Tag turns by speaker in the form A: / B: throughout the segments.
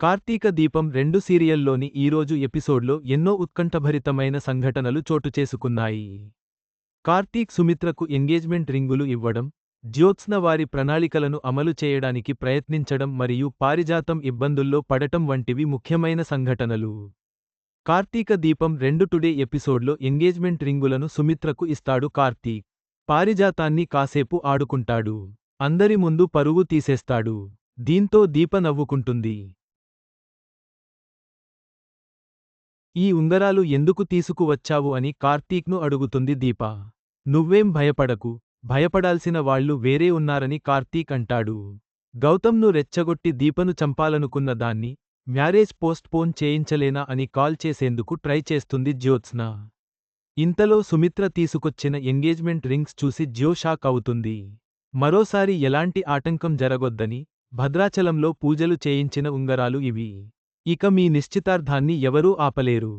A: కార్తీక దీపం రెండు సీరియల్లోని ఈరోజు ఎపిసోడ్లో ఎన్నో ఉత్కంఠభరితమైన సంఘటనలు చోటుచేసుకున్నాయి కార్తీక్ సుమిత్రకు ఎంగేజ్మెంట్ రింగులు ఇవ్వడం జ్యోత్స్న వారి ప్రణాళికలను అమలు చేయడానికి ప్రయత్నించడం మరియు పారిజాతం ఇబ్బందుల్లో పడటం వంటివి ముఖ్యమైన సంఘటనలు. కార్తీక దీపం రెండు టుడే ఎపిసోడ్లో ఎంగేజ్మెంట్ రింగులను సుమిత్రకు ఇస్తాడు కార్తీక్. పారిజాతాన్ని కాసేపు ఆడుకుంటాడు. అందరి ముందు పరువు తీసేస్తాడు. దీంతో దీప నవ్వుకుంటుంది. ఈ ఉంగరాలు ఎందుకు తీసుకువచ్చావు అని కార్తీక్ను అడుగుతుంది దీప. నువ్వేం భయపడకు భయపడాల్సిన వాళ్ళు వేరే ఉన్నారని కార్తీక్ అంటాడు. గౌతమ్ను రెచ్చగొట్టి దీపను చంపాలనుకున్న దాన్ని మ్యారేజ్ పోస్ట్ పోన్ చేయించలేనా అని కాల్ చేసేందుకు ట్రై చేస్తుంది జ్యోత్స్న. ఇంతలో సుమిత్ర తీసుకొచ్చిన ఎంగేజ్మెంట్ రింగ్స్ చూసి జ్యో షాక్ అవుతుంది. మరోసారి ఎలాంటి ఆటంకం జరగొద్దని భద్రాచలంలో పూజలు చేయించిన ఉంగరాలు ఇవి. ఇక మీ నిశ్చితార్థాన్ని ఎవరూ ఆపలేరు.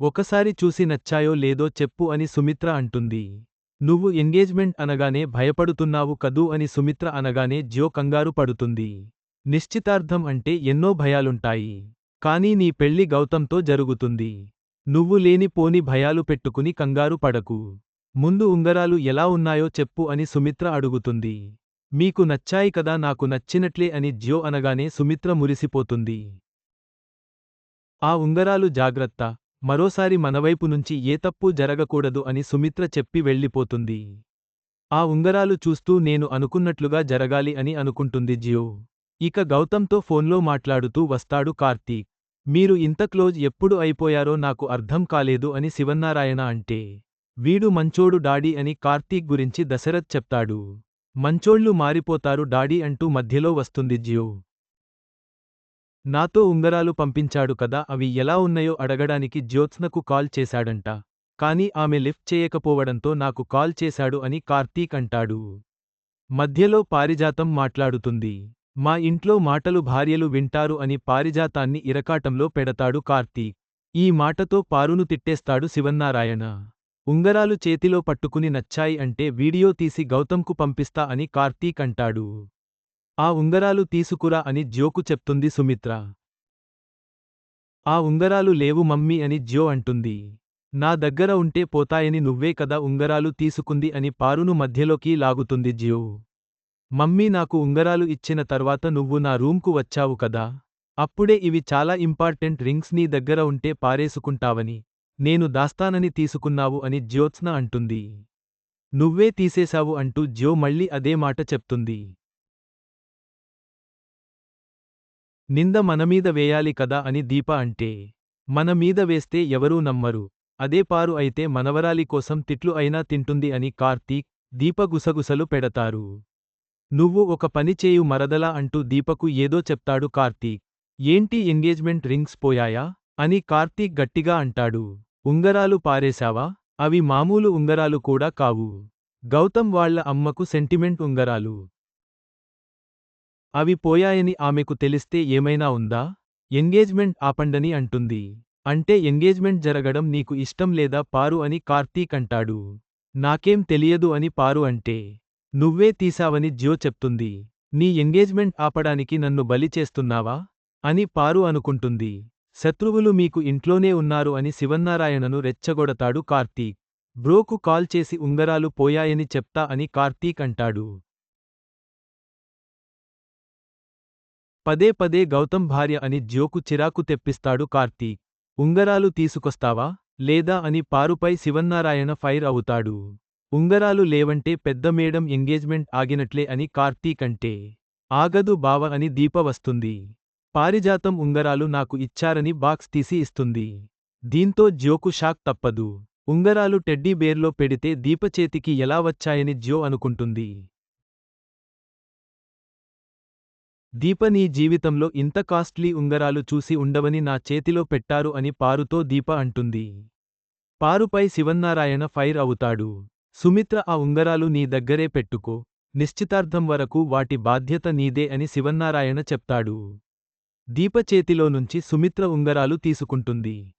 A: ఒకసారి చూసి నచ్చాయో లేదో చెప్పు అని సుమిత్ర అంటుంది. నువ్వు ఎంగేజ్మెంట్ అనగానే భయపడుతున్నావు కదూ అని సుమిత్ర అనగానే జ్యో కంగారు పడుతుంది. నిశ్చితార్థం అంటే ఎన్నో భయాలుంటాయి. కానీ నీ పెళ్ళి గౌతంతో జరుగుతుంది. నువ్వు లేని పోని భయాలు పెట్టుకుని కంగారు పడకు. ముందు ఉంగరాలు ఎలా ఉన్నాయో చెప్పు అని సుమిత్ర అడుగుతుంది. మీకు నచ్చాయి కదా నాకు నచ్చినట్లే అని జ్యో అనగానే సుమిత్ర మురిసిపోతుంది. ఆ ఉంగరాలు జాగ్రత్త. మరోసారి మనవైపు నుంచి ఏ తప్పు జరగకూడదు అని సుమిత్ర చెప్పి వెళ్ళిపోతుంది. ఆ ఉంగరాలు చూస్తూ నేను అనుకున్నట్లుగా జరగాలి అని అనుకుంటుంది జియో. ఇక గౌతంతో ఫోన్లో మాట్లాడుతూ వస్తాడు కార్తీక్. మీరు ఇంత క్లోజ్ ఎప్పుడు అయిపోయారో నాకు అర్థం కాలేదు అని శివన్నారాయణ అంటే. వీడు మంచోడు డాడీ అని కార్తీక్ గురించి దశరథ్ చెప్తాడు. మంచోళ్ళు మారిపోతారు డాడీ అంటూ మధ్యలో వస్తుంది జియో. నాతో ఉంగరాలు పంపించాడు కదా అవి ఎలా ఉన్నాయో అడగడానికి జ్యోత్స్నకు కాల్ చేశాడంట. కాని ఆమె లిఫ్ట్ చేయకపోవడంతో నాకు కాల్ చేశాడు అని కార్తీక్ అంటాడు. మధ్యలో పారిజాతం మాట్లాడుతుంది. మా ఇంట్లో మాటలు భార్యలు వింటారు అని పారిజాతాన్ని ఇరకాటంలో పెడతాడు కార్తీక్. ఈ మాటతో పారును తిట్టేస్తాడు శివన్నారాయణ. ఉంగరాలు చేతిలో పట్టుకుని నచ్చాయి అంటే వీడియో తీసి గౌతమ్కు పంపిస్తా అని కార్తీక్ అంటాడు. ఆ ఉంగరాలు తీసుకురా అని జ్యోకు చెప్తుంది సుమిత్ర. ఆ ఉంగరాలు లేవు మమ్మీ అని జ్యో అంటుంది. నా దగ్గర ఉంటే పోతాయని నువ్వే కదా ఉంగరాలు తీసుకుంది అని పారును మధ్యలోకి లాగుతుంది జ్యో. మమ్మీ నాకు ఉంగరాలు ఇచ్చిన తర్వాత నువ్వు నా రూమ్కు వచ్చావు కదా. అప్పుడే ఇవి చాలా ఇంపార్టెంట్ రింగ్స్ నీ దగ్గర ఉంటే పారేసుకుంటావని. నేను దాస్తానని తీసుకున్నావు అని జ్యోత్స్న అంటుంది. నువ్వే తీసేశావు అంటూ జ్యో మళ్ళీ అదే మాట చెప్తుంది. నింద మనమీద వేయాలి కదా అని దీప అంటే మన మీద వేస్తే ఎవరూ నమ్మరు. అదే పారు అయితే మనవరాలి కోసం తిట్లు అయినా తింటుంది అని కార్తీక్ దీప గుసగుసలు పెడతారు. నువ్వు ఒక పని చేయు మరదలా అంటూ దీపకు ఏదో చెప్తాడు కార్తీక్. ఏంటి ఎంగేజ్మెంట్ రింగ్స్ పోయాయా? అని కార్తీక్ గట్టిగా అంటాడు. ఉంగరాలు పారేశావా? అవి మామూలు ఉంగరాలు కూడా కావు. గౌతమ్ వాళ్ళ అమ్మకు సెంటిమెంట్ ఉంగరాలు. అవి పోయాయని ఆమెకు తెలిస్తే ఏమైనా ఉందా? ఎంగేజ్మెంట్ ఆపండని అంటుంది. అంటే ఎంగేజ్మెంట్ జరగడం నీకు ఇష్టం లేదా పారు అని కార్తీక్ అంటాడు. నాకేం తెలియదు అని పారు అంటే నువ్వే తీశావని జ్యో చెప్తుంది. నీ ఎంగేజ్మెంట్ ఆపడానికి నన్ను బలి చేస్తున్నావా? అని పారు అనుకుంటుంది. శత్రువులు మీకు ఇంట్లోనే ఉన్నారు అని శివన్నారాయణను రెచ్చగొడతాడు కార్తీక్. బ్రోకు కాల్ చేసి ఉంగరాలు పోయాయని చెప్తా అని కార్తీక్ అంటాడు. పదే పదే గౌతమ్ భార్య అని జ్యోకు చిరాకు తెప్పిస్తాడు కార్తీక్. ఉంగరాలు తీసుకొస్తావా? లేదా అని పారుపై శివన్నారాయణ ఫైర్ అవుతాడు. ఉంగరాలు లేవంటే పెద్ద మేడం ఎంగేజ్మెంట్ ఆగినట్లే అని కార్తీక్ అంటే. ఆగదు బావ అని దీప వస్తుంది. పారిజాతం ఉంగరాలు నాకు ఇచ్చారని బాక్స్ తీసి ఇస్తుంది. దీంతో జ్యోకు షాక్ తప్పదు. ఉంగరాలు టెడ్డీ బేర్లో పెడితే దీపచేతికి ఎలా వచ్చాయని జ్యో అనుకుంటుంది. దీప నీ జీవితంలో ఇంత కాస్ట్లీ ఉంగరాలు చూసి ఉండవని నా చేతిలో పెట్టారు అని పారుతో దీప అంటుంది. పారుపై శివన్నారాయణ ఫైర్ అవుతాడు. సుమిత్ర ఆ ఉంగరాలు నీ దగ్గరే పెట్టుకో. నిశ్చితార్థం వరకు వాటి బాధ్యత నీదే అని శివన్నారాయణ చెప్తాడు. దీపచేతిలో నుంచి సుమిత్ర ఉంగరాలు తీసుకుంటుంది.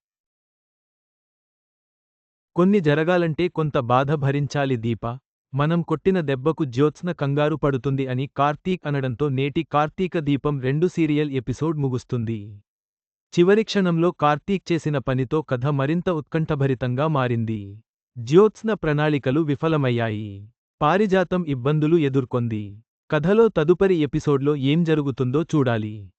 A: కొన్ని జరగాలంటే కొంత బాధ భరించాలి దీప. మనం కొట్టిన దెబ్బకు జ్యోత్స్న కంగారు పడుతుంది అని కార్తీక్ అనడంతో నేటి కార్తీక దీపం రెండు సీరియల్ ఎపిసోడ్ ముగుస్తుంది. చివరి క్షణంలో కార్తీక్ చేసిన పనితో కథ మరింత ఉత్కంఠభరితంగా మారింది. జ్యోత్స్న ప్రణాళికలు విఫలమయ్యాయి. పారిజాతం ఇబ్బందులు ఎదుర్కొంది. కథలో తదుపరి ఎపిసోడ్లో ఏం జరుగుతుందో చూడాలి.